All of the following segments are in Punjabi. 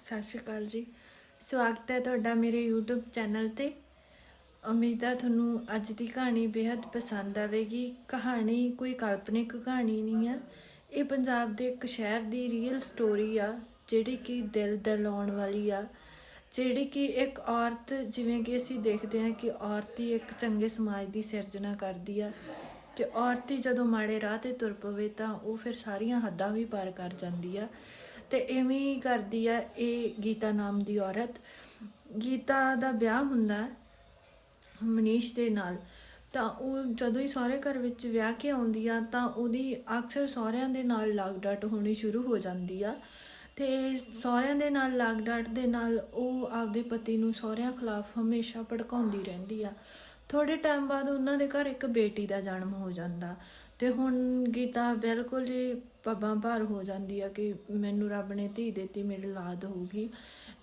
ਸਤਿ ਸ਼੍ਰੀ ਅਕਾਲ ਜੀ। ਸਵਾਗਤ ਹੈ ਤੁਹਾਡਾ ਮੇਰੇ YouTube ਚੈਨਲ ਤੇ। ਉਮੀਦ ਹੈ ਤੁਹਾਨੂੰ ਅੱਜ ਦੀ ਕਹਾਣੀ ਬੇहद ਪਸੰਦ ਆਵੇਗੀ। ਕਹਾਣੀ ਕੋਈ ਕਾਲਪਨਿਕ ਕਹਾਣੀ ਨਹੀਂ ਹੈ। ਇਹ ਪੰਜਾਬ ਦੇ ਇੱਕ ਸ਼ਹਿਰ ਦੀ ਰੀਅਲ ਸਟੋਰੀ ਆ, ਜਿਹੜੀ ਕਿ ਦਿਲ ਦਲਾਉਣ ਵਾਲੀ ਆ। ਜਿਹੜੀ ਕਿ ਇੱਕ ਔਰਤ, ਜਿਵੇਂ ਕਿ ਅਸੀਂ ਦੇਖਦੇ ਹਾਂ ਕਿ ਔਰਤ ਹੀ ਇੱਕ ਚੰਗੇ ਸਮਾਜ ਦੀ ਸਿਰਜਣਾ ਕਰਦੀ ਆ। ਤੇ ਔਰਤ ਹੀ ਜਦੋਂ ਮਾੜੇ ਰਾਹ ਤੇ ਤੁਰ ਪਵੇ ਤਾਂ ਉਹ ਫਿਰ ਸਾਰੀਆਂ ਹੱਦਾਂ ਵੀ ਪਾਰ ਕਰ ਜਾਂਦੀ ਆ। ਤੇ ਐਵੇਂ ਹੀ ਕਰਦੀ ਆ ਇਹ ਗੀਤਾ ਨਾਮ ਦੀ ਔਰਤ। ਗੀਤਾ ਦਾ ਵਿਆਹ ਹੁੰਦਾ ਮਨੀਸ਼ ਦੇ ਨਾਲ। ਤਾਂ ਉਹ ਜਦੋਂ ਹੀ ਸਹੁਰੇ ਘਰ ਵਿੱਚ ਵਿਆਹ ਕੇ ਆਉਂਦੀ ਆ, ਤਾਂ ਉਹਦੀ ਅਕਸਰ ਸਹੁਰਿਆਂ ਦੇ ਨਾਲ ਲਾਗ ਡਾਟ ਹੋਣੀ ਸ਼ੁਰੂ ਹੋ ਜਾਂਦੀ ਆ। ਤੇ ਸਹੁਰਿਆਂ ਦੇ ਨਾਲ ਲਾਗ ਡਾਟ ਦੇ ਨਾਲ ਉਹ ਆਪਦੇ ਪਤੀ ਨੂੰ ਸਹੁਰਿਆਂ ਖਿਲਾਫ ਹਮੇਸ਼ਾ ਭੜਕਾਉਂਦੀ ਰਹਿੰਦੀ ਆ। ਥੋੜੇ ਟਾਈਮ ਬਾਅਦ ਉਹਨਾਂ ਦੇ ਘਰ ਇੱਕ ਬੇਟੀ ਦਾ ਜਨਮ ਹੋ ਜਾਂਦਾ। ਤੇ ਹੁਣ ਗੀਤਾ ਬਿਲਕੁਲ ਹੀ ਪੱਬਾਂ ਭਾਰ ਹੋ ਜਾਂਦੀ ਆ ਕਿ ਮੈਨੂੰ ਰੱਬ ਨੇ ਧੀ ਦਿੱਤੀ, ਮੇਰੀ ਔਲਾਦ ਹੋਊਗੀ।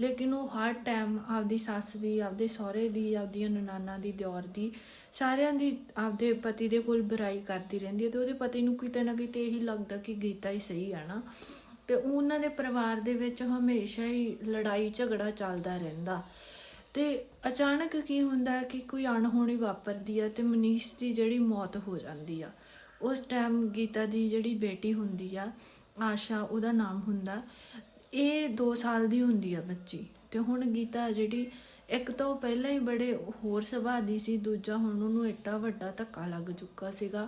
ਲੇਕਿਨ ਉਹ ਹਰ ਟਾਈਮ ਆਪਦੀ ਸੱਸ ਦੀ, ਆਪਦੇ ਸਹੁਰੇ ਦੀ, ਆਪਦੀਆਂ ਨਨਾਨਾ ਦੀ, ਦਿਓਰ ਦੀ, ਸਾਰਿਆਂ ਦੀ ਆਪਦੇ ਪਤੀ ਦੇ ਕੋਲ ਬੁਰਾਈ ਕਰਦੀ ਰਹਿੰਦੀ ਹੈ ਤੇ ਉਹਦੇ ਪਤੀ ਨੂੰ ਕਿਤੇ ਨਾ ਕਿਤੇ ਇਹੀ ਲੱਗਦਾ ਕਿ ਗੀਤਾ ਹੀ ਸਹੀ ਆ ਨਾ। ਤੇ ਉਹਨਾਂ ਦੇ ਪਰਿਵਾਰ ਦੇ ਵਿੱਚ ਹਮੇਸ਼ਾ ਹੀ ਲੜਾਈ, ਝਗੜਾ ਚੱਲਦਾ ਰਹਿੰਦਾ। ਤੇ ਅਚਾਨਕ ਕੀ ਹੁੰਦਾ ਕਿ ਕੋਈ ਅਣਹੋਣੀ ਵਾਪਰਦੀ ਆ ਤੇ ਮਨੀਸ਼ ਦੀ ਜਿਹੜੀ ਮੌਤ ਹੋ ਜਾਂਦੀ ਆ। ਉਸ ਟਾਈਮ ਗੀਤਾ ਦੀ ਜਿਹੜੀ ਬੇਟੀ ਹੁੰਦੀ ਆ, ਆਸ਼ਾ, ਉਹਦਾ ਨਾਮ ਹੁੰਦਾ। ਇਹ 2 ਸਾਲ ਦੀ ਹੁੰਦੀ ਆ ਬੱਚੀ। ਤੇ ਹੁਣ ਗੀਤਾ ਜਿਹੜੀ ਇੱਕ ਤਾਂ ਪਹਿਲਾਂ ਹੀ ਬੜੇ ਹੋਰ ਸੁਭਾਅ ਦੀ ਸੀ, ਦੂਜਾ ਹੁਣ ਉਹਨੂੰ ਏਡਾ ਵੱਡਾ ਧੱਕਾ ਲੱਗ ਚੁੱਕਾ ਸੀਗਾ।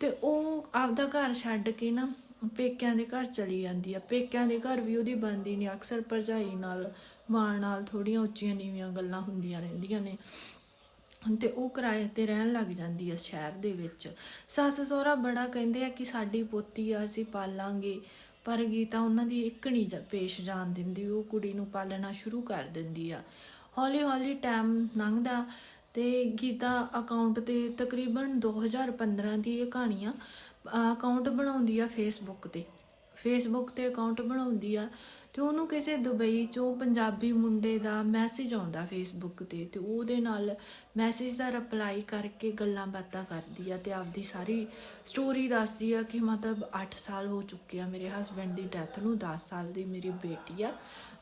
ਤੇ ਉਹ ਆਪਦਾ ਘਰ ਛੱਡ ਕੇ ਨਾ ਪੇਕਿਆਂ ਦੇ ਘਰ ਚਲੀ ਜਾਂਦੀ ਆ। ਪੇਕਿਆਂ ਦੇ ਘਰ ਵੀ ਉਹਦੀ ਬੰਦੀ ਨਹੀਂ ਅਕਸਰ ਭਰਜਾਈ ਨਾਲ, ਮਾਂ ਨਾਲ ਥੋੜੀਆਂ ਉੱਚੀਆਂ ਨੀਵੀਆਂ ਗੱਲਾਂ ਹੁੰਦੀਆਂ ਰਹਿੰਦੀਆਂ ਨੇ। ਤੇ ਉਹ ਕਿਰਾਏ ਤੇ ਰਹਿਣ ਲੱਗ ਜਾਂਦੀ ਆ ਸ਼ਹਿਰ ਦੇ ਵਿੱਚ। ਸੱਸ ਸਹੁਰਾ ਬੜਾ ਕਹਿੰਦੇ ਆ ਕਿ ਸਾਡੀ ਪੋਤੀ ਆ, ਅਸੀਂ ਪਾਲਾਂਗੇ। ਪਰ ਗੀਤਾ ਉਹਨਾਂ ਦੀ ਇੱਕ ਨਹੀਂ ਜ- ਪੇਸ਼ ਜਾਣ ਦਿੰਦੀ, ਉਹ ਕੁੜੀ ਨੂੰ ਪਾਲਣਾ ਸ਼ੁਰੂ ਕਰ ਦਿੰਦੀ ਆ। ਹੌਲੀ ਹੌਲੀ ਟਾਈਮ ਲੰਘਦਾ ਤੇ ਗੀਤਾ ਅਕਾਊਂਟ ਤੇ ਤਕਰੀਬਨ 2015 ਦੀ ਇਹ ਕਹਾਣੀ ਆ ਅਕਾਊਂਟ ਬਣਾਉਂਦੀ ਆ ਫੇਸਬੁੱਕ ਤੇ। ਫੇਸਬੁੱਕ ਤੇ ਅਕਾਊਂਟ ਬਣਾਉਂਦੀ ਆ, ਤੇ ਉਹਨੂੰ ਕਿਸੇ ਦੁਬਈ ਚੋਂ ਪੰਜਾਬੀ ਮੁੰਡੇ ਦਾ ਮੈਸੇਜ ਆਉਂਦਾ ਫੇਸਬੁੱਕ ਤੇ ਤੇ ਉਹਦੇ ਨਾਲ ਮੈਸੇਜ ਦਾ ਰਿਪਲਾਈ ਕਰਕੇ ਗੱਲਾਂ ਬਾਤਾਂ ਕਰਦੀ ਆ ਤੇ ਆਪਦੀ ਸਾਰੀ ਸਟੋਰੀ ਦੱਸਦੀ ਆ ਕਿ ਮਤਲਬ 8 ਸਾਲ ਹੋ ਚੁੱਕੇ ਆ ਮੇਰੇ ਹਸਬੰਡ ਦੀ ਡੈਥ ਨੂੰ 10 ਸਾਲ ਦੀ ਮੇਰੀ ਬੇਟੀ ਆ,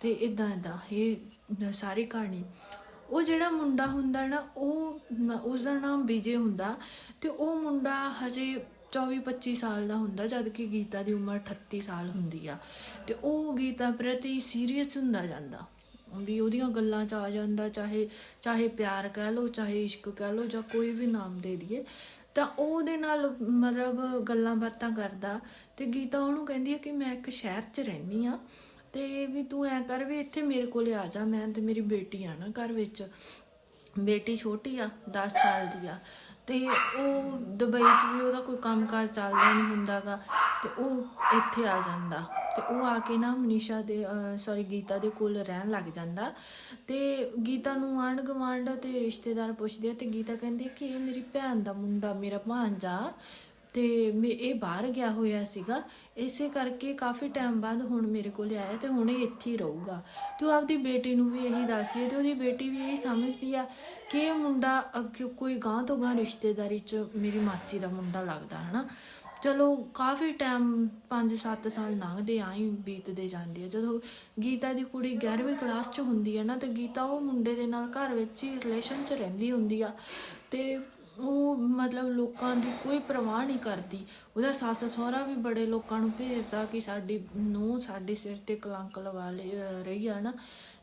ਤੇ ਇਦਾਂ ਇਦਾਂ ਇਹ ਸਾਰੀ ਕਹਾਣੀ। ਉਹ ਜਿਹੜਾ ਮੁੰਡਾ ਹੁੰਦਾ ਨਾ, ਉਹ ਉਸ ਦਾ ਨਾਮ ਵਿਜੇ ਹੁੰਦਾ, ਤੇ ਉਹ ਮੁੰਡਾ ਹਜੇ 24 25 ਸਾਲ ਦਾ ਹੁੰਦਾ, ਜਦ ਕਿ ਗੀਤਾ ਦੀ ਉਮਰ 38 ਸਾਲ ਹੁੰਦੀ ਆ। ਤੇ ਉਹ ਗੀਤਾ ਪ੍ਰਤੀ ਸੀਰੀਅਸ ਹੁੰਦਾ ਜਾਂਦਾ। ਵੀ ਉਹਦੀਆਂ ਗੱਲਾਂ ਚ ਆ ਜਾਂਦਾ, ਚਾਹੇ ਚਾਹੇ ਪਿਆਰ ਕਹਿ ਲਓ, ਚਾਹੇ ਇਸ਼ਕ ਕਹਿ ਲਓ, ਜਾਂ ਕੋਈ ਵੀ ਨਾਮ ਦੇ ਦਈਏ। ਤਾਂ ਉਹ ਉਹਦੇ ਨਾਲ ਮਤਲਬ ਗੱਲਾਂ ਬਾਤਾਂ ਕਰਦਾ। ਤੇ ਗੀਤਾ ਉਹਨੂੰ ਕਹਿੰਦੀ ਹੈ ਕਿ ਮੈਂ ਇੱਕ ਸ਼ਹਿਰ 'ਚ ਰਹਿੰਦੀ ਆ। ਤੇ ਵੀ ਤੂੰ ਐ ਕਰ ਵੀ ਇੱਥੇ ਮੇਰੇ ਕੋਲੇ ਆ ਜਾ, ਮੈਂ ਤੇ ਮੇਰੀ ਬੇਟੀ ਆ ਨਾ ਘਰ ਵਿੱਚ। ਬੇਟੀ ਛੋਟੀ ਆ 10 ਸਾਲ ਦੀ ਆ। ਤੇ ਉਹ ਦੁਬਈ 'ਚ ਵੀ ਉਹਦਾ ਕੋਈ ਕੰਮਕਾਰ ਚੱਲਦਾ ਨਹੀਂ ਹੁੰਦਾਗਾ ਤੇ ਉਹ ਇੱਥੇ ਆ ਜਾਂਦਾ। ਤੇ ਉਹ ਆ ਕੇ ਨਾ ਮਨੀਸ਼ਾ ਦੇ ਸੌਰੀ ਗੀਤਾ ਦੇ ਕੋਲ ਰਹਿਣ ਲੱਗ ਜਾਂਦਾ। ਤੇ ਗੀਤਾ ਨੂੰ ਆਂਢ ਗੁਆਂਢ ਤੇ ਰਿਸ਼ਤੇਦਾਰ ਪੁੱਛਦੇ ਆ ਤੇ ਗੀਤਾ ਕਹਿੰਦੀ ਕਿ ਇਹ ਮੇਰੀ ਭੈਣ ਦਾ ਮੁੰਡਾ, ਮੇਰਾ ਭਾਂਜਾ ਤੇ ਮੈਂ ਇਹ ਬਾਹਰ ਗਿਆ ਹੋਇਆ ਸੀਗਾ, ਇਸੇ ਕਰਕੇ ਕਾਫੀ ਟਾਈਮ ਬਾਅਦ ਹੁਣ ਮੇਰੇ ਕੋਲ ਆਇਆ ਤੇ ਹੁਣ ਇਹ ਇੱਥੇ ਹੀ ਰਹੂਗਾ। ਤੇ ਉਹ ਆਪਦੀ ਬੇਟੀ ਨੂੰ ਵੀ ਇਹੀ ਦੱਸਦੀ ਹੈ ਤੇ ਉਹਦੀ ਬੇਟੀ ਵੀ ਇਹੀ ਸਮਝਦੀ ਆ ਕਿ ਇਹ ਮੁੰਡਾ ਅੱਗੇ ਕੋਈ ਗਾਂ ਤੋਂ ਗਾਂ ਰਿਸ਼ਤੇਦਾਰੀ 'ਚ ਮੇਰੀ ਮਾਸੀ ਦਾ ਮੁੰਡਾ ਲੱਗਦਾ, ਹਨਾ? ਚਲੋ, ਕਾਫੀ ਟਾਈਮ 5-7 ਸਾਲ ਲੰਘਦੇ ਆਈ ਬੀਤਦੇ ਜਾਂਦੇ ਆ। ਜਦੋਂ ਗੀਤਾ ਦੀ ਕੁੜੀ 11ਵੀਂ ਕਲਾਸ 'ਚ ਹੁੰਦੀ ਹੈ ਨਾ, ਤੇ ਗੀਤਾ ਉਹ ਮੁੰਡੇ ਦੇ ਨਾਲ ਘਰ ਵਿੱਚ ਹੀ ਰਿਲੇਸ਼ਨ 'ਚ ਰਹਿੰਦੀ ਹੁੰਦੀ ਆ। ਤੇ ਉਹ ਮਤਲਬ ਲੋਕਾਂ ਦੀ ਕੋਈ ਪਰਵਾਹ ਨਹੀਂ ਕਰਦੀ। ਉਹਦਾ ਸੱਸ ਸਹੁਰਾ ਵੀ ਬੜੇ ਲੋਕਾਂ ਨੂੰ ਭੇਜਦਾ ਕਿ ਸਾਡੀ ਨੂੰ ਸਾਡੇ ਸਿਰ ਤੇ ਕਲੰਕ ਲਵਾ ਰਹੀ ਆ ਨਾ।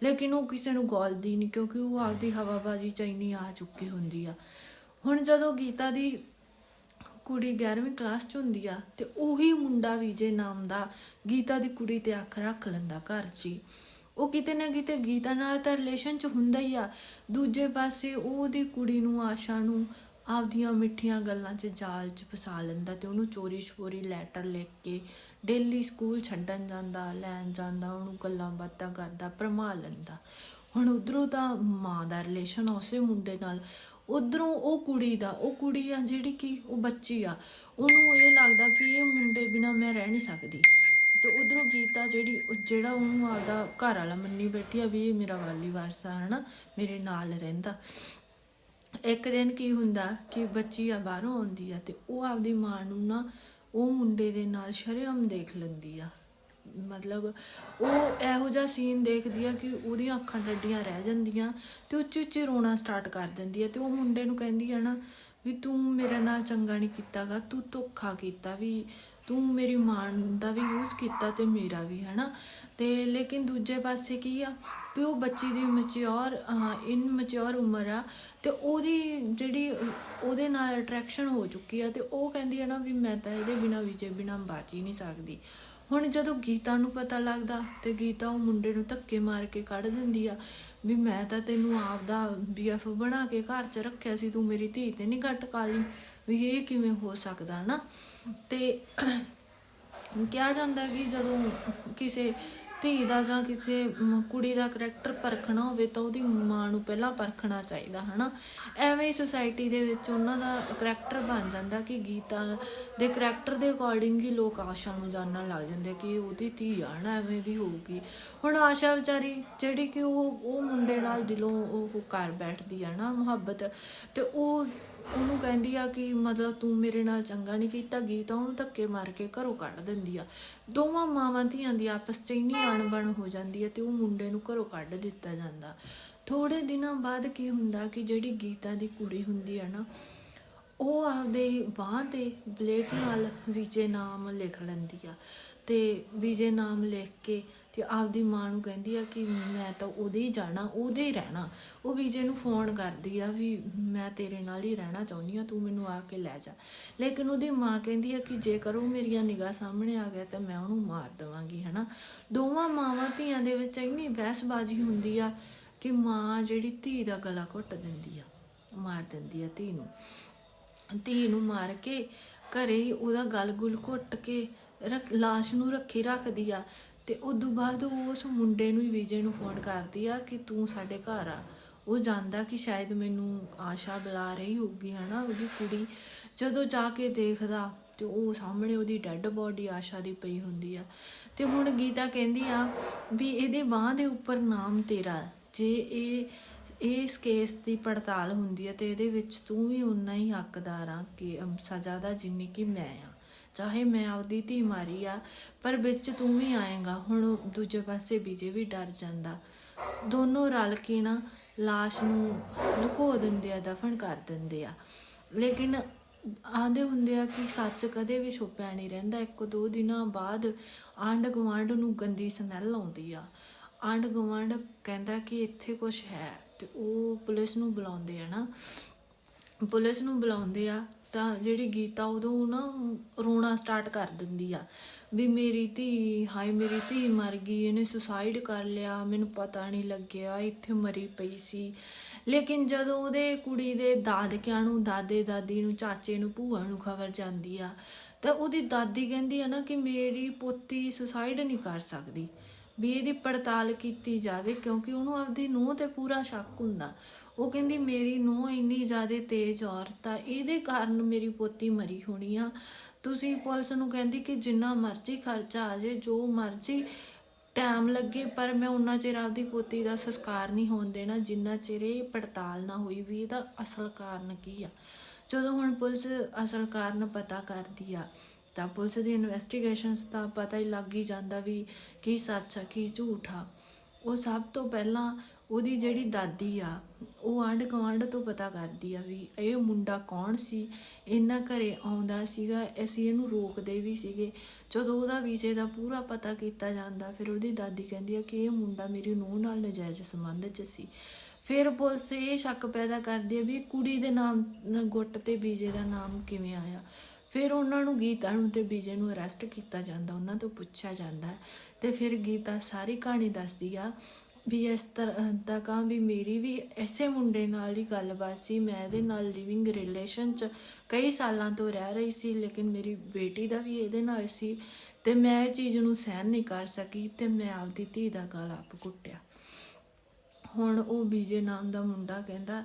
ਲੇਕਿਨ ਉਹ ਕਿਸੇ ਨੂੰ ਗੋਲਦੀ ਨਹੀਂ ਕਿਉਂਕਿ ਉਹ ਆਪਦੀ ਹਵਾਬਾਜ਼ੀ ਚ ਇੰਨੀ ਆ ਚੁੱਕੀ ਹੁੰਦੀ ਆ। ਹੁਣ ਜਦੋਂ ਗੀਤਾ ਦੀ ਕੁੜੀ 11ਵੀਂ ਕਲਾਸ ਚ ਹੁੰਦੀ ਆ ਤੇ ਉਹੀ ਮੁੰਡਾ ਵਿਜੇ ਨਾਮ ਦਾ ਗੀਤਾ ਦੀ ਕੁੜੀ ਤੇ ਅੱਖ ਰੱਖ ਲੈਂਦਾ ਘਰ 'ਚ ਹੀ। ਉਹ ਕਿਤੇ ਨਾ ਕਿਤੇ ਗੀਤਾ ਨਾਲ ਤਾਂ ਰਿਲੇਸ਼ਨ ਚ ਹੁੰਦਾ ਹੀ ਆ। ਦੂਜੇ ਪਾਸੇ ਉਹਦੀ ਕੁੜੀ ਨੂੰ, ਆਸ਼ਾ ਨੂੰ ਆਪਦੀਆਂ ਮਿੱਠੀਆਂ ਗੱਲਾਂ 'ਚ ਜਾਲ 'ਚ ਫਸਾ ਲੈਂਦਾ ਤੇ ਉਹਨੂੰ ਚੋਰੀ ਛੋਰੀ ਲੈਟਰ ਲਿਖ ਕੇ ਡੇਲੀ ਸਕੂਲ ਛੱਡਣ ਜਾਂਦਾ, ਲੈਣ ਜਾਂਦਾ, ਉਹਨੂੰ ਗੱਲਾਂ ਬਾਤਾਂ ਕਰਦਾ, ਭਰਮਾ ਲੈਂਦਾ। ਹੁਣ ਉਧਰੋਂ ਤਾਂ ਮਾਂ ਦਾ ਰਿਲੇਸ਼ਨ ਉਸੇ ਮੁੰਡੇ ਨਾਲ। ਉਧਰੋਂ ਉਹ ਕੁੜੀ ਦਾ, ਉਹ ਕੁੜੀ ਆ ਜਿਹੜੀ ਕਿ ਉਹ ਬੱਚੀ ਆ, ਉਹਨੂੰ ਇਹ ਲੱਗਦਾ ਕਿ ਇਹ ਮੁੰਡੇ ਬਿਨਾ ਮੈਂ ਰਹਿ ਨਹੀਂ ਸਕਦੀ। ਤੇ ਉਧਰੋਂ ਗੀਤਾ ਜਿਹੜੀ, ਜਿਹੜਾ ਉਹਨੂੰ ਆਪਦਾ ਘਰ ਵਾਲਾ ਮੰਨੀ ਬੈਠੀ ਆ ਵੀ ਇਹ ਮੇਰਾ ਵਾਲੀ ਵਾਰਸ ਆ, ਹਨਾ? ਮੇਰੇ ਨਾਲ ਰਹਿੰਦਾ। ਇੱਕ ਦਿਨ ਕੀ ਹੁੰਦਾ ਕਿ ਬੱਚੀ ਆ ਬਾਹਰੋਂ ਆਉਂਦੀ ਆ ਤੇ ਉਹ ਆਪਦੀ ਮਾਂ ਨੂੰ ਨਾ ਉਹ ਮੁੰਡੇ ਦੇ ਨਾਲ ਸ਼ਰਮ ਦੇਖ ਲੈਂਦੀ ਆ। ਮਤਲਬ ਉਹ ਇਹੋ ਜਿਹਾ ਸੀਨ ਦੇਖਦੀ ਆ ਕਿ ਉਹਦੀਆਂ ਅੱਖਾਂ ਡੱਡੀਆਂ ਰਹਿ ਜਾਂਦੀਆਂ ਤੇ ਉੱਚੀ ਉੱਚੀ ਰੋਣਾ ਸਟਾਰਟ ਕਰ ਦਿੰਦੀ ਆ ਤੇ ਉਹ ਮੁੰਡੇ ਨੂੰ ਕਹਿੰਦੀ ਆ ਨਾ ਵੀ ਤੂੰ ਮੇਰੇ ਨਾਲ ਚੰਗਾ ਨਹੀਂ ਕੀਤਾਗਾ ਤੂੰ ਧੋਖਾ ਕੀਤਾ ਵੀ ਤੂੰ ਮੇਰੀ ਮਾਂ ਦਾ ਵੀ ਯੂਜ਼ ਕੀਤਾ ਤੇ ਮੇਰਾ ਵੀ, ਹੈਨਾ? ਤੇ ਲੇਕਿਨ ਦੂਜੇ ਪਾਸੇ ਕੀ ਆ? ਵੀ ਉਹ ਬੱਚੀ ਦੀ ਮੈਚਿਓਰ ਇਨ ਮੈਚਿਓਰ ਉਮਰ ਆ ਤੇ ਉਹਦੀ ਜਿਹੜੀ, ਉਹਦੇ ਨਾਲ ਅਟਰੈਕਸ਼ਨ ਹੋ ਚੁੱਕੀ ਆ ਤੇ ਉਹ ਕਹਿੰਦੀ ਆ ਨਾ ਵੀ ਮੈਂ ਤਾਂ ਇਹਦੇ ਬਿਨਾ ਵਿਜੇ ਬਿਨਾ ਬਾਚ ਹੀ ਨਹੀਂ ਸਕਦੀ। ਹੁਣ ਜਦੋਂ ਗੀਤਾ ਨੂੰ ਪਤਾ ਲੱਗਦਾ ਤੇ ਗੀਤਾ ਉਹ ਮੁੰਡੇ ਨੂੰ ਧੱਕੇ ਮਾਰ ਕੇ ਕੱਢ ਦਿੰਦੀ ਆ ਵੀ ਮੈਂ ਤਾਂ ਤੈਨੂੰ ਆਪ ਆਪਦਾ ਬੀਐਫ ਬਣਾ ਕੇ ਘਰ 'ਚ ਰੱਖਿਆ ਸੀ, ਤੂੰ ਮੇਰੀ ਧੀ ਤੇ ਨਹੀਂ ਘੱਟ ਕਾਲੀ ਵੀ ਇਹ ਕਿਵੇਂ ਹੋ ਸਕਦਾ ਨਾ ਤੇ ਕਿਹਾ ਜਾਂਦਾ ਕਿ ਜਦੋਂ ਕਿਸੇ ਧੀ ਦਾ ਜਾਂ ਕਿਸੇ ਕੁੜੀ ਦਾ ਕਰੈਕਟਰ ਪਰਖਣਾ ਹੋਵੇ ਤਾਂ ਉਹਦੀ ਮਾਂ ਨੂੰ ਪਹਿਲਾਂ ਪਰਖਣਾ ਚਾਹੀਦਾ, ਹਨਾ? ਐਵੇਂ ਹੀ ਸੁਸਾਇਟੀ ਦੇ ਵਿੱਚ ਉਹਨਾਂ ਦਾ ਕਰੈਕਟਰ ਬਣ ਜਾਂਦਾ ਕਿ ਗੀਤਾ ਦੇ ਕਰੈਕਟਰ ਦੇ ਅਕੋਰਡਿੰਗ ਹੀ ਲੋਕ ਆਸ਼ਾ ਨੂੰ ਜਾਣਨ ਲੱਗ ਜਾਂਦੇ ਕਿ ਉਹਦੀ ਧੀ ਆ ਨਾ ਐਵੇਂ ਦੀ ਹੋਊਗੀ। ਹੁਣ ਆਸ਼ਾ ਵਿਚਾਰੀ ਜਿਹੜੀ ਕਿ ਉਹ ਉਹ ਮੁੰਡੇ ਨਾਲ ਦਿਲੋਂ ਉਹ ਕਰ ਬੈਠਦੀ ਆ ਨਾ ਮੁਹੱਬਤ ਤੇ ਉਹ, ਉਹਨੂੰ ਕਹਿੰਦੀ ਆ ਕਿ ਮਤਲਬ ਤੂੰ ਮੇਰੇ ਨਾਲ ਚੰਗਾ ਨਹੀਂ ਕੀਤਾ, ਗੀਤਾ ਉਹਨੂੰ ਧੱਕੇ ਮਾਰ ਕੇ ਘਰੋਂ ਕੱਢ ਦਿੰਦੀ ਆ। ਦੋਵਾਂ ਮਾਵਾਂ ਧੀਆਂ ਦੀ ਆਪਸ 'ਚ ਇੰਨੀ ਅਣਬਣ ਹੋ ਜਾਂਦੀ ਹੈ ਤੇ ਉਹ ਮੁੰਡੇ ਨੂੰ ਘਰੋਂ ਕੱਢ ਦਿੱਤਾ ਜਾਂਦਾ। ਥੋੜੇ ਦਿਨਾਂ ਬਾਅਦ ਕੀ ਹੁੰਦਾ ਕਿ ਜਿਹੜੀ ਗੀਤਾ ਦੀ ਕੁੜੀ ਹੁੰਦੀ ਆ ਨਾ, ਉਹ ਆਪਦੇ ਬਾਂਹ ਤੇ ਬਲੇਡ ਨਾਲ ਵਿਜੇ ਨਾਮ ਲਿਖ ਲੈਂਦੀ ਆ। ਤੇ ਵਿਜੇ ਨਾਮ ਲਿਖ ਕੇ ਤੇ ਆਪਦੀ ਮਾਂ ਨੂੰ ਕਹਿੰਦੀ ਆ ਕਿ ਮੈਂ ਤਾਂ ਉਹਦੇ ਹੀ ਜਾਣਾ, ਉਹਦੇ ਹੀ ਰਹਿਣਾ। ਉਹ ਵਿਜੇ ਨੂੰ ਫੋਨ ਕਰਦੀ ਆ ਵੀ ਮੈਂ ਤੇਰੇ ਨਾਲ ਹੀ ਰਹਿਣਾ ਚਾਹੁੰਦੀ ਆ, ਤੂੰ ਮੈਨੂੰ ਆ ਕੇ ਲੈ ਜਾ। ਲੇਕਿਨ ਉਹਦੀ ਮਾਂ ਕਹਿੰਦੀ ਆ ਕਿ ਜੇਕਰ ਉਹ ਮੇਰੀਆਂ ਨਿਗਾਹ ਸਾਹਮਣੇ ਆ ਗਿਆ ਤਾਂ ਮੈਂ ਉਹਨੂੰ ਮਾਰ ਦੇਵਾਂਗੀ, ਹਨਾ? ਦੋਵਾਂ ਮਾਵਾਂ ਧੀਆਂ ਦੇ ਵਿੱਚ ਇੰਨੀ ਬਹਿਸਬਾਜ਼ੀ ਹੁੰਦੀ ਆ ਕਿ ਮਾਂ ਜਿਹੜੀ ਧੀ ਦਾ ਗਲਾ ਘੁੱਟ ਦਿੰਦੀ ਆ, ਮਾਰ ਦਿੰਦੀ ਆ ਧੀ ਨੂੰ। ਧੀ ਨੂੰ ਮਾਰ ਕੇ ਘਰੇ ਹੀ ਉਹਦਾ ਗਲ ਗੁਲ ਘੁੱਟ ਕੇ ਰੱਖ ਲਾਸ਼ ਨੂੰ ਰੱਖੀ ਰੱਖਦੀ ਆ ਤੇ ਉਦੋਂ ਬਾਅਦ ਉਹ ਉਸ ਮੁੰਡੇ ਨੂੰ ਵਿਜੇ ਨੂੰ ਫੋਨ ਕਰਦੀ ਆ ਕਿ ਤੂੰ ਸਾਡੇ ਘਰ ਆ। ਉਹ ਜਾਣਦਾ ਕਿ ਸ਼ਾਇਦ ਮੈਨੂੰ ਆਸ਼ਾ ਬੁਲਾ ਰਹੀ ਹੋਊਗੀ, ਹਨਾ, ਉਹਦੀ ਕੁੜੀ। ਜਦੋਂ ਜਾ ਕੇ ਦੇਖਦਾ ਤੇ ਉਹ ਸਾਹਮਣੇ ਉਹਦੀ ਡੈੱਡ ਬੋਡੀ ਆਸ਼ਾ ਦੀ ਪਈ ਹੁੰਦੀ ਆ। ਤੇ ਹੁਣ ਗੀਤਾ ਕਹਿੰਦੀ ਆ ਵੀ ਇਹਦੇ ਬਾਹ ਦੇ ਉੱਪਰ ਨਾਮ ਤੇਰਾ ਜੇ ਇਹ, ਇਸ ਕੇਸ ਦੀ ਪੜਤਾਲ ਹੁੰਦੀ ਹੈ ਤੇ ਇਹਦੇ ਵਿੱਚ ਤੂੰ ਵੀ ਉਨਾ ਹੀ ਹੱਕਦਾਰ ਆ ਕਿ ਸਜ਼ਾ ਦਾ ਜਿੰਨੀ ਕਿ ਮੈਂ ਆ। ਚਾਹੇ ਮੈਂ ਆਪਦੀ ਧੀ ਮਾਰੀ ਆ, ਪਰ ਵਿੱਚ ਤੂੰ ਵੀ ਆਏਗਾ। ਹੁਣ ਉਹ ਦੂਜੇ ਪਾਸੇ ਬੀਜੇ ਵੀ ਡਰ ਜਾਂਦਾ। ਦੋਨੋਂ ਰਲ ਕੇ ਨਾ ਲਾਸ਼ ਨੂੰ ਲੁਕੋ ਦਿੰਦੇ ਆ, ਦਫਨ ਕਰ ਦਿੰਦੇ ਆ। ਲੇਕਿਨ ਆਂਦੇ ਹੁੰਦੇ ਆ ਕਿ ਸੱਚ ਕਦੇ ਵੀ ਛੁਪਿਆ ਨਹੀਂ ਰਹਿੰਦਾ। ਇੱਕ ਦੋ ਦਿਨਾਂ ਬਾਅਦ ਆਂਡ ਗਵਾਂਡ ਨੂੰ ਗੰਦੀ ਸਮੈਲ ਆਉਂਦੀ ਆ। ਆਂਡ ਗਵਾਂਡ ਕਹਿੰਦਾ ਕਿ ਇੱਥੇ ਕੁਝ ਹੈ ਤੇ ਉਹ ਪੁਲਿਸ ਨੂੰ ਬੁਲਾਉਂਦੇ ਆ ਨਾ। ਪੁਲਿਸ ਨੂੰ ਬੁਲਾਉਂਦੇ ਆ ਤਾਂ ਜਿਹੜੀ ਗੀਤਾ ਉਦੋਂ ਨਾ ਰੋਣਾ ਸਟਾਰਟ ਕਰ ਦਿੰਦੀ ਆ। ਵੀ ਮੇਰੀ ਧੀ, ਹਾਏ ਮੇਰੀ ਧੀ ਮਰ ਗਈ, ਇਹਨੇ ਸੁਸਾਈਡ ਕਰ ਲਿਆ, ਮੈਨੂੰ ਪਤਾ ਨਹੀਂ ਲੱਗਿਆ, ਇੱਥੇ ਮਰੀ ਪਈ ਸੀ। ਲੇਕਿਨ ਜਦੋਂ ਉਹਦੇ ਕੁੜੀ ਦੇ ਦਾਦਕਿਆਂ ਨੂੰ, ਦਾਦੇ ਦਾਦੀ ਨੂੰ, ਚਾਚੇ ਨੂੰ, ਭੂਆ ਨੂੰ ਖਬਰ ਜਾਂਦੀ ਆ, ਤਾਂ ਉਹਦੀ ਦਾਦੀ ਕਹਿੰਦੀ ਆ ਨਾ ਕਿ ਮੇਰੀ ਪੋਤੀ ਸੁਸਾਈਡ ਨਹੀਂ ਕਰ ਸਕਦੀ। ਵੀ ਇਹਦੀ ਪੜਤਾਲ ਕੀਤੀ ਜਾਵੇ, ਕਿਉਂਕਿ ਉਹਨੂੰ ਆਪਦੀ ਨੂੰਹ ਤੇ ਪੂਰਾ ਸ਼ੱਕ ਹੁੰਦਾ। ਉਹ ਕਹਿੰਦੀ, ਮੇਰੀ ਨੂੰਹ ਇੰਨੀ ਜ਼ਿਆਦਾ ਤੇਜ਼ ਔਰਤ ਆ, ਇਹਦੇ ਕਾਰਨ ਮੇਰੀ ਪੋਤੀ ਮਰੀ ਹੋਣੀ ਆ। ਤੁਸੀਂ ਪੁਲਿਸ ਨੂੰ ਕਹਿੰਦੀ ਕਿ ਜਿੰਨਾ ਮਰਜ਼ੀ ਖਰਚਾ ਆ ਜੇ ਜੋ ਮਰਜ਼ੀ ਟਾਈਮ ਲੱਗੇ, ਪਰ ਮੈਂ ਉਹਨਾਂ ਚਿਰ ਆਪਦੀ ਪੋਤੀ ਦਾ ਸੰਸਕਾਰ ਨਹੀਂ ਹੋਣ ਦੇਣਾ, ਜਿੰਨਾ ਚਿਰ ਇਹ ਪੜਤਾਲ ਨਾ ਹੋਈ ਵੀ ਇਹਦਾ ਅਸਲ ਕਾਰਨ ਕੀ ਆ? ਜਦੋਂ ਹੁਣ ਪੁਲਿਸ ਅਸਲ ਕਾਰਨ ਪਤਾ ਕਰਦੀ ਆ ਤਾਂ ਪੁਲਿਸ ਦੀ ਇਨਵੈਸਟੀਗੇਸ਼ਨਸ ਦਾ ਪਤਾ ਹੀ ਲੱਗ ਹੀ ਜਾਂਦਾ ਵੀ ਕੀ ਸੱਚ ਆ, ਕੀ ਝੂਠ ਆ। ਉਹ ਸਭ ਤੋਂ ਪਹਿਲਾਂ ਉਹਦੀ ਜਿਹੜੀ ਦਾਦੀ ਆ, ਉਹ ਆਂਢ ਗੁਆਂਢ ਤੋਂ ਪਤਾ ਕਰਦੀ ਆ ਵੀ ਇਹ ਮੁੰਡਾ ਕੌਣ ਸੀ? ਇਹਨਾਂ ਘਰੇ ਆਉਂਦਾ ਸੀਗਾ, ਅਸੀਂ ਇਹਨੂੰ ਰੋਕਦੇ ਵੀ ਸੀਗੇ। ਜਦੋਂ ਉਹਦਾ ਵੀਜ਼ੇ ਦਾ ਪੂਰਾ ਪਤਾ ਕੀਤਾ ਜਾਂਦਾ, ਫਿਰ ਉਹਦੀ ਦਾਦੀ ਕਹਿੰਦੀ ਆ ਕਿ ਇਹ ਮੁੰਡਾ ਮੇਰੀ ਨੂੰਹ ਨਾਲ ਨਜਾਇਜ਼ ਸੰਬੰਧ 'ਚ ਸੀ। ਫਿਰ ਪੁਲਿਸ ਇਹ ਸ਼ੱਕ ਪੈਦਾ ਕਰਦੀ ਹੈ ਵੀ ਕੁੜੀ ਦੇ ਨਾਮ, ਗੁੱਟ ਤੇ ਵੀਜ਼ੇ ਦਾ ਨਾਮ ਕਿਵੇਂ ਆਇਆ? ਫਿਰ ਉਹਨਾਂ ਨੂੰ ਗੀਤਾ ਨੂੰ ਤੇ ਵਿਜੇ ਨੂੰ ਅਰੈਸਟ ਕੀਤਾ ਜਾਂਦਾ, ਉਹਨਾਂ ਤੋਂ ਪੁੱਛਿਆ ਜਾਂਦਾ ਹੈ। ਤੇ ਫਿਰ ਗੀਤਾ ਸਾਰੀ ਕਹਾਣੀ ਦੱਸਦੀ ਆ ਵੀ ਇਸ ਤਰ੍ਹਾਂ ਦਾ ਕਾਂ ਵੀ ਮੇਰੀ ਵੀ ਐਸੇ ਮੁੰਡੇ ਨਾਲ ਹੀ ਗੱਲਬਾਤ ਸੀ। ਮੈਂ ਇਹਦੇ ਨਾਲ ਲਿਵਿੰਗ ਰਿਲੇਸ਼ਨ ਚ ਕਈ ਸਾਲਾਂ ਤੋਂ ਰਹਿ ਰਹੀ ਸੀ, ਲੇਕਿਨ ਮੇਰੀ ਬੇਟੀ ਦਾ ਵੀ ਇਹਦੇ ਨਾਲ ਸੀ। ਤੇ ਮੈਂ ਇਹ ਚੀਜ਼ ਨੂੰ ਸਹਿਨ ਨਹੀਂ ਕਰ ਸਕੀ ਤੇ ਮੈਂ ਆਪਦੀ ਧੀ ਦਾ ਗਲ ਆਪ ਕੁੱਟਿਆ ਹੁਣ ਉਹ ਬੀਜੇ ਨਾਮ ਦਾ ਮੁੰਡਾ ਕਹਿੰਦਾ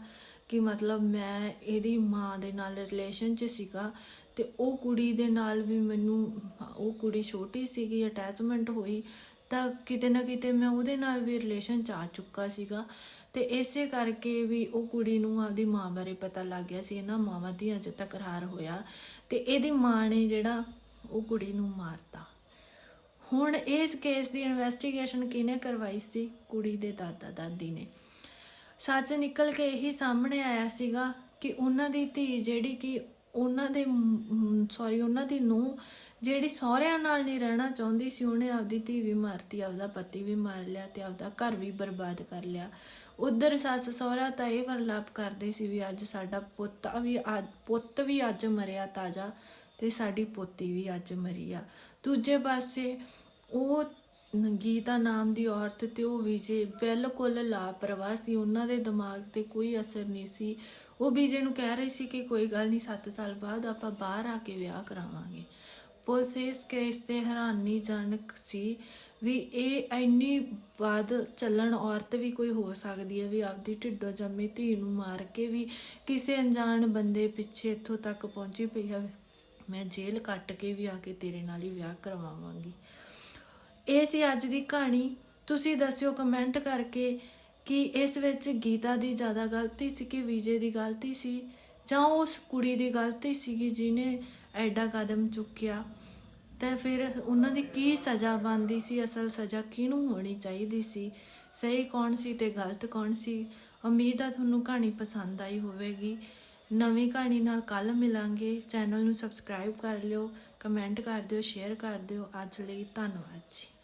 ਕਿ ਮਤਲਬ ਮੈਂ ਇਹਦੀ ਮਾਂ ਦੇ ਨਾਲ ਰਿਲੇਸ਼ਨ 'ਚ ਸੀਗਾ ਤੇ ਉਹ ਕੁੜੀ ਦੇ ਨਾਲ ਵੀ ਮੈਨੂੰ ਉਹ ਕੁੜੀ ਛੋਟੀ ਸੀਗੀ ਅਟੈਚਮੈਂਟ ਹੋਈ, ਤਾਂ ਕਿਤੇ ਨਾ ਕਿਤੇ ਮੈਂ ਉਹਦੇ ਨਾਲ ਵੀ ਰਿਲੇਸ਼ਨ 'ਚ ਆ ਚੁੱਕਾ ਸੀਗਾ। ਤੇ ਇਸੇ ਕਰਕੇ ਵੀ ਉਹ ਕੁੜੀ ਨੂੰ ਆਪਦੀ ਮਾਂ ਬਾਰੇ ਪਤਾ ਲੱਗ ਗਿਆ ਸੀ, ਇਹਨਾਂ ਮਾਵਾਂ ਧੀਆਂ 'ਚ ਤਕਰਾਰ ਹੋਇਆ। ਤੇ ਇਹਦੀ ਮਾਂ ਨੇ ਜਿਹੜਾ ਉਹ ਕੁੜੀ ਨੂੰ ਮਾਰਤਾ। ਹੁਣ ਇਸ ਕੇਸ ਦੀ ਇਨਵੈਸਟੀਗੇਸ਼ਨ ਕਿਹਨੇ ਕਰਵਾਈ ਸੀ? ਕੁੜੀ ਦੇ ਦਾਦਾ ਦਾਦੀ ਨੇ। ਸੱਚ ਨਿਕਲ ਕੇ ਇਹੀ ਸਾਹਮਣੇ ਆਇਆ ਸੀਗਾ ਕਿ ਉਹਨਾਂ ਦੀ ਧੀ ਜਿਹੜੀ ਕਿ ਉਹਨਾਂ ਦੇ ਸੌਰੀ ਉਹਨਾਂ ਦੀ ਨੂੰ ਜਿਹੜੀ ਸਹੁਰਿਆਂ ਨਾਲ ਨਹੀਂ ਰਹਿਣਾ ਚਾਹੁੰਦੀ ਸੀ, ਉਹਨੇ ਆਪਦੀ ਧੀ ਵੀ ਮਾਰਤੀ, ਆਪਦਾ ਪਤੀ ਵੀ ਮਾਰ ਲਿਆ ਤੇ ਆਪਦਾ ਘਰ ਵੀ ਬਰਬਾਦ ਕਰ ਲਿਆ। ਉਧਰ ਸੱਸ ਸਹੁਰਾ ਤਾਂ ਇਹ ਵਰਲਾਪ ਕਰਦੇ ਸੀ ਵੀ ਅੱਜ ਸਾਡਾ ਪੁੱਤ ਵੀ ਅੱਜ ਪੁੱਤ ਵੀ ਅੱਜ ਮਰਿਆ ਤਾਜਾ ਤੇ ਸਾਡੀ ਪੋਤੀ ਵੀ ਅੱਜ ਮਰੀ ਆ। ਦੂਜੇ ਪਾਸੇ ਉਹ ਗੀਤਾ ਨਾਮ ਦੀ ਔਰਤ ਤੇ ਉਹ ਵਿਜੇ ਬਿਲਕੁਲ ਲਾਪਰਵਾਹ ਸੀ। ਉਹਨਾਂ ਦੇ ਦਿਮਾਗ ਤੇ ਕੋਈ ਅਸਰ ਨਹੀਂ ਸੀ। ਉਹ ਵਿਜੇ ਨੂੰ ਕਹਿ ਰਹੀ ਸੀ ਕਿ ਕੋਈ ਗੱਲ ਨਹੀਂ 7 ਸਾਲ ਬਾਅਦ ਆਪਾਂ ਬਾਹਰ ਆ ਕੇ ਵਿਆਹ ਕਰਾਵਾਂਗੇ। ਪੁਲਿਸ ਇਸ ਕੇਸ ਤੇ ਹੈਰਾਨੀਜਨਕ ਸੀ ਵੀ ਇਹ ਇੰਨੀ ਬਾਦ ਚੱਲਣ ਔਰਤ ਵੀ ਕੋਈ ਹੋ ਸਕਦੀ ਹੈ, ਵੀ ਆਪਦੀ ਢਿੱਡੋਂ ਜੰਮੀ ਧੀ ਨੂੰ ਮਾਰ ਕੇ ਵੀ ਕਿਸੇ ਅਣਜਾਣ ਬੰਦੇ ਪਿੱਛੇ ਇੱਥੋਂ ਤੱਕ ਪਹੁੰਚੀ ਪਈ ਹੈ। ਮੈਂ ਜੇਲ੍ਹ ਕੱਟ ਕੇ ਵੀ ਆ ਕੇ ਤੇਰੇ ਨਾਲ ਹੀ ਵਿਆਹ ਕਰਵਾਵਾਂਗੀ। ਇਹ ਸੀ ਅੱਜ ਦੀ ਕਹਾਣੀ। ਤੁਸੀਂ ਦੱਸਿਓ ਕਮੈਂਟ ਕਰਕੇ ਕਿ ਇਸ ਵਿੱਚ ਗੀਤਾ ਦੀ ਜ਼ਿਆਦਾ ਗਲਤੀ ਸੀ ਕਿ ਵਿਜੇ ਦੀ ਗਲਤੀ ਸੀ ਜਾਂ ਉਸ ਕੁੜੀ ਦੀ ਗਲਤੀ ਸੀਗੀ ਜਿਹਨੇ ਐਡਾ ਕਦਮ ਚੁੱਕਿਆ। ਤੇ ਫਿਰ ਉਹਨਾਂ ਦੀ ਕੀ ਸਜ਼ਾ ਬਣਦੀ ਸੀ, ਅਸਲ ਸਜ਼ਾ ਕਿਹਨੂੰ ਹੋਣੀ ਚਾਹੀਦੀ ਸੀ? ਸਹੀ ਕੌਣ ਸੀ ਤੇ ਗਲਤ ਕੌਣ ਸੀ? ਉਮੀਦ ਆ ਤੁਹਾਨੂੰ ਕਹਾਣੀ ਪਸੰਦ ਆਈ ਹੋਵੇਗੀ। ਨਵੀਂ ਕਹਾਣੀ ਨਾਲ ਕੱਲ ਮਿਲਾਂਗੇ। ਚੈਨਲ ਨੂੰ ਸਬਸਕ੍ਰਾਈਬ ਕਰ ਲਿਓ ਕਮੈਂਟ ਕਰ ਦਿਓ ਸ਼ੇਅਰ ਕਰ ਦਿਓ। ਅੱਜ ਲਈ ਧੰਨਵਾਦ ਜੀ।